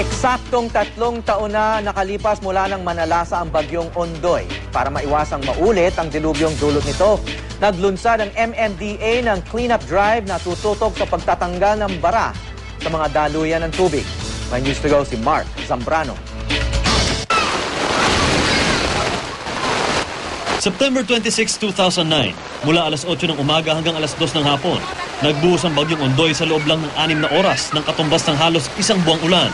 Eksaktong tatlong taon na nakalipas mula nang manalasa ang bagyong Ondoy. Para maiwasang maulit ang dilubyong dulot nito, naglunsad ang MMDA ng cleanup drive na tututok sa pagtatanggal ng bara sa mga daluyan ng tubig. May news to go si Mark Zambrano. September 26, 2009, mula alas 8 ng umaga hanggang alas 2 ng hapon, nagbuhos ang bagyong Ondoy sa loob lang ng 6 na oras ng katumbas ng halos isang buwang ulan.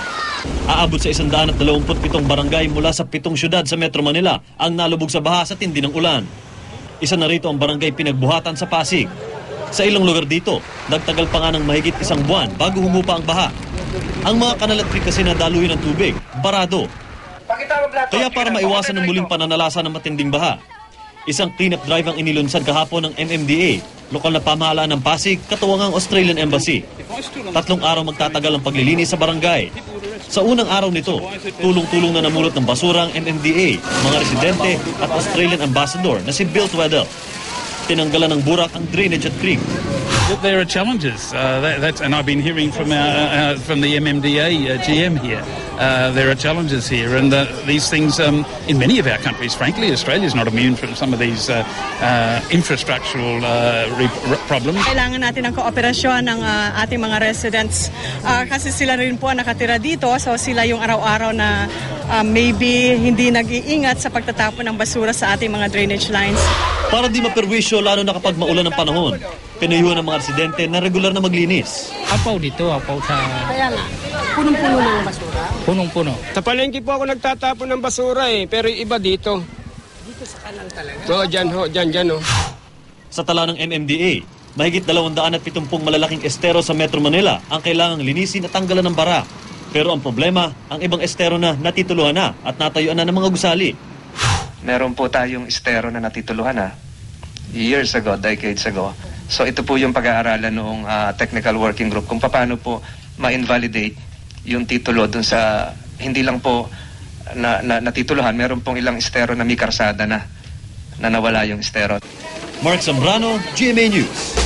Aabot sa 127 barangay mula sa pitong syudad sa Metro Manila ang nalubog sa baha sa tindi ng ulan. Isa na rito ang barangay pinagbuhatan sa Pasig. Sa ilang lugar dito, nagtagal pa nga ng mahigit isang buwan bago humupa ang baha. Ang mga kanal at creek kasi na daluyan ng tubig, barado. Kaya para maiwasan ang muling pananalasa ng matinding baha, Isang cleanup drive ang inilunsad kahapon ng MMDA, lokal na pamahalaan ng Pasig, katuwang ang Australian Embassy. Tatlong araw magtatagal ang paglilinis sa barangay. Sa unang araw nito, tulong-tulong na namulot ng basura ang MMDA, mga residente at Australian Ambassador na si Bill Tweddle. Tinanggalan ng burak ang drainage at creek. There are challenges, uh, that, and I've been hearing from our, uh, from the MMDA uh, GM here. Uh, there are challenges here, and uh, these things um, in many of our countries. Frankly, Australia is not immune from some of these uh, uh, infrastructural uh, re- problems. Kailangan natin ng kooperasyon ng ating mga residents kasi sila rin po nakatira dito so sila yung araw-araw na ah, maybe hindi nag-iingat sa pagtatapon ng basura sa ating mga drainage lines. Para di maperwisyo lalo na kapag maulan ng panahon, pinayuhan ng mga residente na regular na maglinis. Apaw dito, apaw sa Kaya nga, punong-puno ng basura. punong-puno. Sa palengke po ako nagtatapon ng basura eh, pero yung iba dito. Dito sa kanal talaga. Oo, dyan ho, dyan, dyan ho. Sa tala ng MMDA, mahigit 270 malalaking estero sa Metro Manila ang kailangang linisin at tanggalan ng bara. Pero ang problema, ang ibang estero na natituluhan na at natayuan na ng mga gusali. meron po tayong estero na natituluhan na years ago, decades ago. So ito po yung pag-aaralan noong ah, technical working group kung paano po ma-invalidate yung titulo dun sa hindi lang po na, na natituluhan, meron pong ilang estero na may karsada na na nawala yung estero. Mark Zambrano, GMA News.